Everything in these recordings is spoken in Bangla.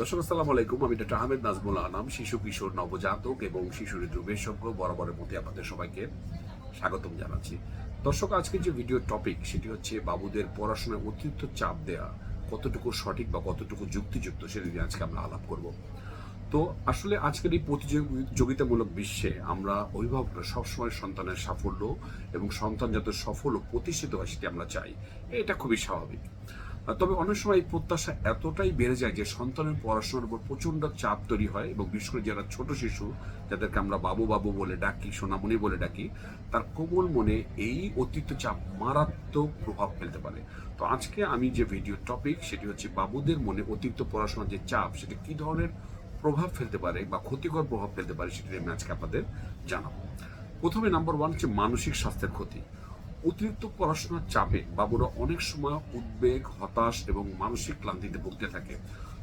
দর্শক, আসসালামু আলাইকুম। আমি ডক্টর আহমেদ নাজমুল আনাম, শিশু, কিশোর, নবজাতক এবং শিশু ঋতু বিশেষজ্ঞ বরাবরের মধ্যে আপনাদের সবাইকে স্বাগতম জানাচ্ছি। দর্শক, আজকে যে ভিডিও টপিক সেটি হচ্ছে বাবুদের পড়াশোনায় অতিরিক্ত চাপ দেয়া, কতটুকু সঠিক বা কতটুকু যুক্তিযুক্ত সেটা নিয়ে আজকে আমরা আলাপ করব। তো আসলে আজকের এই প্রতিযোগিতামূলক বিশ্বে আমরা অভিভাবকরা সবসময় সন্তানের সাফল্য এবং সন্তান যাতে সফল ও প্রতিষ্ঠিত হয় সেটি আমরা চাই। এটা খুবই স্বাভাবিক। তবে অনেক সময় এই প্রত্যাশা এতটাই বেড়ে যায় যে সন্তানের পড়াশোনার উপর প্রচণ্ড চাপ তৈরি হয় এবং বিশেষ করে যারা ছোট শিশু, যাদেরকে আমরা বাবু বাবু বলে ডাকি, সোনামণি বলে ডাকি, তার কোমল মনে এই অতিরিক্ত চাপ মারাত্মক প্রভাব ফেলতে পারে। তো আজকে আমি যে ভিডিও টপিক সেটি হচ্ছে বাবুদের মনে অতিরিক্ত পড়াশোনার যে চাপ, সেটা কি ধরনের প্রভাব ফেলতে পারে বা ক্ষতিকর প্রভাব ফেলতে পারে, সেটি আমি আজকে আপনাদের জানাব। প্রথমে নাম্বার ওয়ান হচ্ছে মানসিক স্বাস্থ্যের ক্ষতি। অতিরিক্ত পড়াশোনার চাপে বাবুরা অনেক সময় উদ্বেগ, হতাশ এবং মানসিক ক্লান্তিতে ভুগতে থাকে।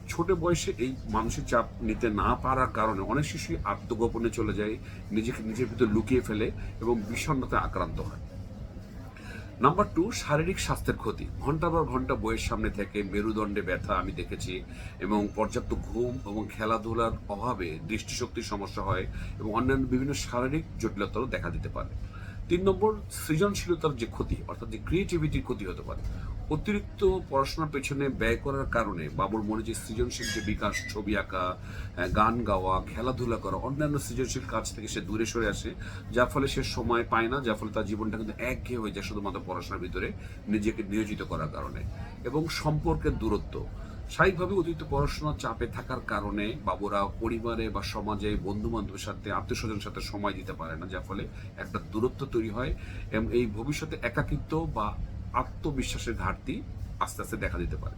ছোট বয়সে এই মানসিক চাপ নিতে না পারার কারণে অনেক শিশুই আত্মগোপনে চলে যায়, নিজেকে নিজের ভিতর লুকিয়ে ফেলে এবং বিষণ্ণতায় আক্রান্ত হয়। নাম্বার টু শারীরিক স্বাস্থ্যের ক্ষতি। ঘণ্টা পর ঘণ্টা বইয়ের সামনে থেকে মেরুদণ্ডে ব্যথা আমি দেখেছি এবং পর্যাপ্ত ঘুম এবং খেলাধুলার অভাবে দৃষ্টিশক্তির সমস্যা হয় এবং অন্যান্য বিভিন্ন শারীরিক জটিলতারও দেখা দিতে পারে। তিন নম্বর, সৃজনশীলতার যে ক্ষতি, অর্থাৎ যে ক্রিয়েটিভিটির ক্ষতি হতে পারে, অতিরিক্ত পড়াশোনার পেছনে ব্যয় করার কারণে বাবুর মনে যে সৃজনশীল যে বিকাশ, ছবি আঁকা গান গাওয়া, খেলাধুলা করা, অন্যান্য সৃজনশীল কাজ থেকে সে দূরে সরে আসে, যার ফলে সে সময় পায় না, যার ফলে তার জীবনটা কিন্তু একঘেয়ে হয়ে যায় শুধুমাত্র পড়াশোনার ভিতরে নিজেকে নিয়োজিত করার কারণে। এবং সম্পর্কের দূরত্ব স্বাভাবিকভাবে অতিরিক্ত পড়াশোনার চাপে থাকার কারণে বাবুরা পরিবারে বা সমাজে বন্ধু বান্ধবের সাথে আত্মীয় স্বজনের সাথে সময় দিতে পারে না, যার ফলে একটা দূরত্ব তৈরি হয় এবং এই ভবিষ্যতে একাকিত্ব বা আত্মবিশ্বাসের ঘাটতি আস্তে আস্তে দেখা দিতে পারে।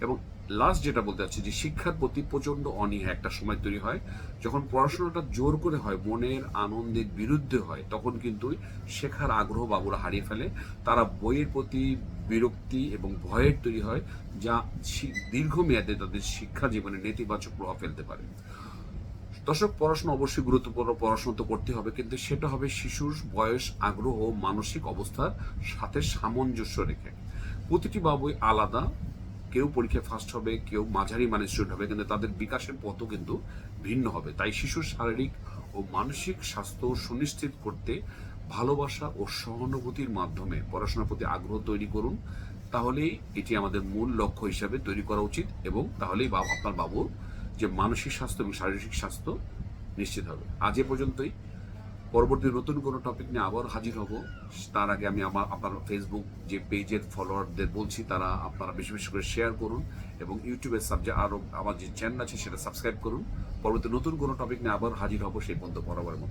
এবং লাস্ট যেটা বলতে চাচ্ছি যে শিক্ষার প্রতি প্রচণ্ড অনীহা একটা সময় তৈরি হয়। যখন পড়াশোনাটা জোর করে হয়, মনের আনন্দের বিরুদ্ধে হয়, তখন কিন্তু শেখার আগ্রহ বাবুরা হারিয়ে ফেলে। তারা বইয়ের প্রতি বিরক্তি এবং ভয়ের তৈরি হয়, যা দীর্ঘমেয়াদে তাদের শিক্ষা জীবনে নেতিবাচক প্রভাব ফেলতে পারে। দর্শক, পড়াশোনা অবশ্যই গুরুত্বপূর্ণ, পড়াশোনা তো করতে হবে, কিন্তু সেটা হবে শিশুর বয়স, আগ্রহ মানসিক অবস্থার সাথে সামঞ্জস্য রেখে। প্রতিটি বাবুই আলাদা কেউ পরীক্ষায় ফার্স্ট হবে, কেউ মাঝারি মানের স্টুডেন্ট হবে, কিন্তু তাদের বিকাশের পথও কিন্তু ভিন্ন হবে। তাই শিশুর শারীরিক ও মানসিক স্বাস্থ্য সুনিশ্চিত করতে ভালোবাসা ও সহানুভূতির মাধ্যমে পড়াশোনার প্রতি আগ্রহ তৈরি করুন। তাহলেই এটি আমাদের মূল লক্ষ্য হিসাবে তৈরি করা উচিত এবং তাহলেই আপনার বাবুর যে মানসিক স্বাস্থ্য এবং শারীরিক স্বাস্থ্য নিশ্চিত হবে। আজ এ পর্যন্তই। পরবর্তী নতুন কোনো টপিক নিয়ে আবার হাজির হব। তার আগে আমি আমার আপনার ফেসবুক যে পেজের ফলোয়ারদের বলছি, তারা আপনারা বেশি বেশি করে শেয়ার করুন এবং ইউটিউবের সাবজেক্ট আরও আমার যে চ্যানেল আছে, সেটা সাবস্ক্রাইব করুন। পরবর্তী নতুন কোনো টপিক নিয়ে আবার হাজির হব সেই পর্যন্ত বরাবরের মতো।